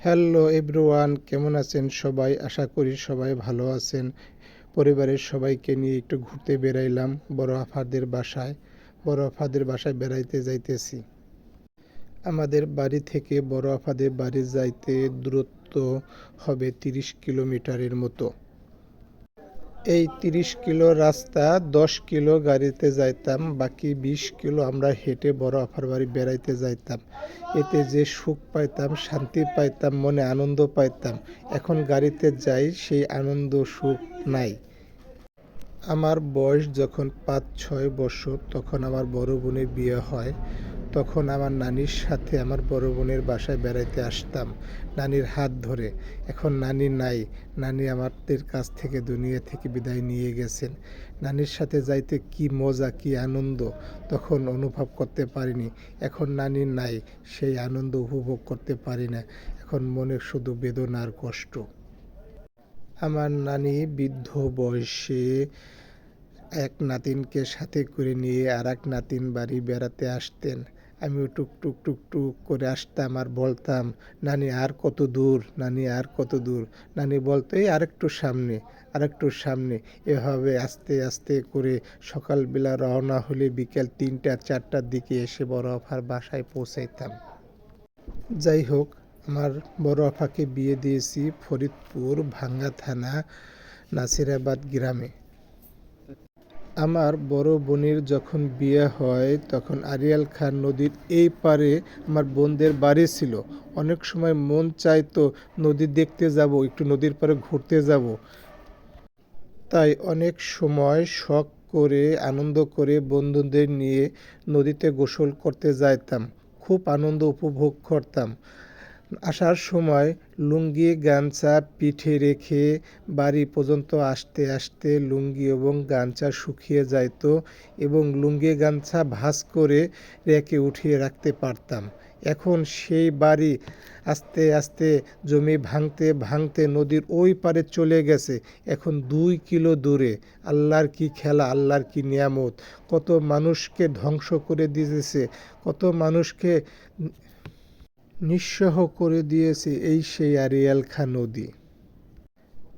Hello everyone, কেমন আছেন সবাই? আশা করি সবাই ভালো আছেন। পরিবারের সবাইকে নিয়ে একটু ঘুরতে বেরাইলাম বড় আফাদের বাসায়। বড় আফাদের বাসায় বেড়াইতে যাইতেছি। আমাদের বাড়ি থেকে বড় আফাদের বাড়ি যাইতে দূরত্ব হবে তিরিশ কিলোমিটারের মতো। এই তিরিশ কিলো রাস্তা, দশ কিলো গাড়িতে যাইতাম, বাকি বিশ কিলো আমরা হেঁটে বড় আফার বাড়ি বেড়াইতে যাইতাম। এতে যে সুখ পাইতাম, শান্তি পাইতাম, মনে আনন্দ পাইতাম। এখন গাড়িতে যাই, সেই আনন্দ, সুখ নাই। আমার বয়স যখন পাঁচ ছয় বছর, তখন আমার বড় বোনের বিয়ে হয়। তখন আমার নানির সাথে আমার বড় বোনের বাসায় বেড়াইতে আসতাম, নানির হাত ধরে। এখন নানি নাই, নানি আমাদের কাছ থেকে দুনিয়া থেকে বিদায় নিয়ে গেছেন। নানির সাথে যাইতে কি মজা, কি আনন্দ, তখন অনুভব করতে পারিনি। এখন নানি নাই, সেই আনন্দ উপভোগ করতে পারি না। এখন মনে শুধু বেদনার কষ্ট। আমার নানি বৃদ্ধ বয়সে এক নাতিনকে সাথে করে নিয়ে আর এক নাতিন বাড়ি বেড়াতে আসতেন। আমিও টুক টুক টুক টুক করে আসতাম আর বলতাম, নানি, আর কত দূর? নানি, আর কত দূর? নানি বলতো, এই আরেকটু সামনে আরেকটু সামনে। এভাবে আস্তে আস্তে করে সকালবেলা রওনা হলে বিকেল তিনটা, চারটার দিকে এসে বড় আফার বাসায় পৌঁছাইতাম। যাই হোক, আমার বড় আফাকে বিয়ে দিয়েছি ফরিদপুর ভাঙ্গা থানা নাসিরাবাদ গ্রামে। আমার বড় বোনের যখন বিয়ে হয়, তখন আরিয়াল খান নদীর এই পারে আমার বোনদের বাড়ি ছিল। অনেক সময় মন চাইতো নদী দেখতে যাব, একটু নদীর পারে ঘুরতে যাব। তাই অনেক সময় শখ করে, আনন্দ করে বন্ধুদের নিয়ে নদীতে গোসল করতে যাইতাম। খুব আনন্দ উপভোগ করতাম। আসার সময় লুঙ্গি, গামছা পিঠে রেখে বাড়ি পর্যন্ত আসতে আসতে লুঙ্গি এবং গামছা শুকিয়ে যাইত এবং লুঙ্গি, গামছা ভাঁজ করে রেখে উঠিয়ে রাখতে পারতাম। এখন সেই বাড়ি আস্তে আস্তে জমি ভাঙতে ভাঙতে নদীর ওই পারে চলে গেছে। এখন দুই কিলো দূরে। আল্লাহর কি খেলা, আল্লাহর কি নিয়ামত? কত মানুষকে ধ্বংস করে দিয়েছে। কত মানুষকে নিঃসহ করে দিয়েছে এই সেই আরিয়াল খা নদী।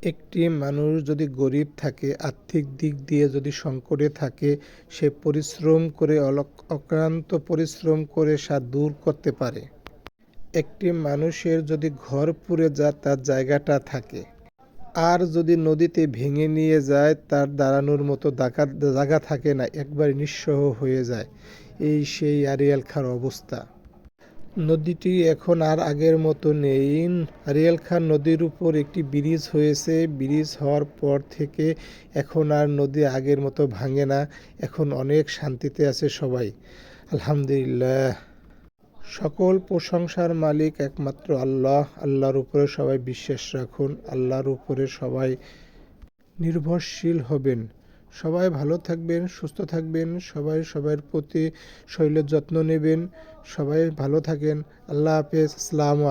একটি মানুষ যদি গরিব থাকে, আর্থিক দিক দিয়ে যদি সংকটে থাকে, সে পরিশ্রম করে অক্লান্ত পরিশ্রম করে সা দূর করতে পারে। একটি মানুষের যদি ঘর পুড়ে যায়, তার জায়গাটা থাকে। আর যদি নদীতে ভেঙে নিয়ে যায়, তার দাঁড়ানোর মতো জায়গা থাকে না, একবার নিঃসহ হয়ে যায়। এই সেই আরিয়াল খার অবস্থা। নদীটি এখন আর আগের মতো নেই। আরিয়াল খান নদীর উপর একটি ব্রিজ হয়েছে। ব্রিজ হওয়ার পর থেকে এখন আর নদী আগের মতো ভাঙে না। এখন অনেক শান্তিতে আছে সবাই। আলহামদুলিল্লাহ। সকল প্রশংসার মালিক একমাত্র আল্লাহ। আল্লাহর উপরে সবাই বিশ্বাস রাখুন। আল্লাহর উপরে সবাই নির্ভরশীল হবেন। সবাই ভালো থাকবেন, সুস্থ থাকবেন, সবাই সবার প্রতি শরীরের যত্ন নেবেন, সবাই ভালো থাকেন। আল্লাহ হাফেজ, আসসালামু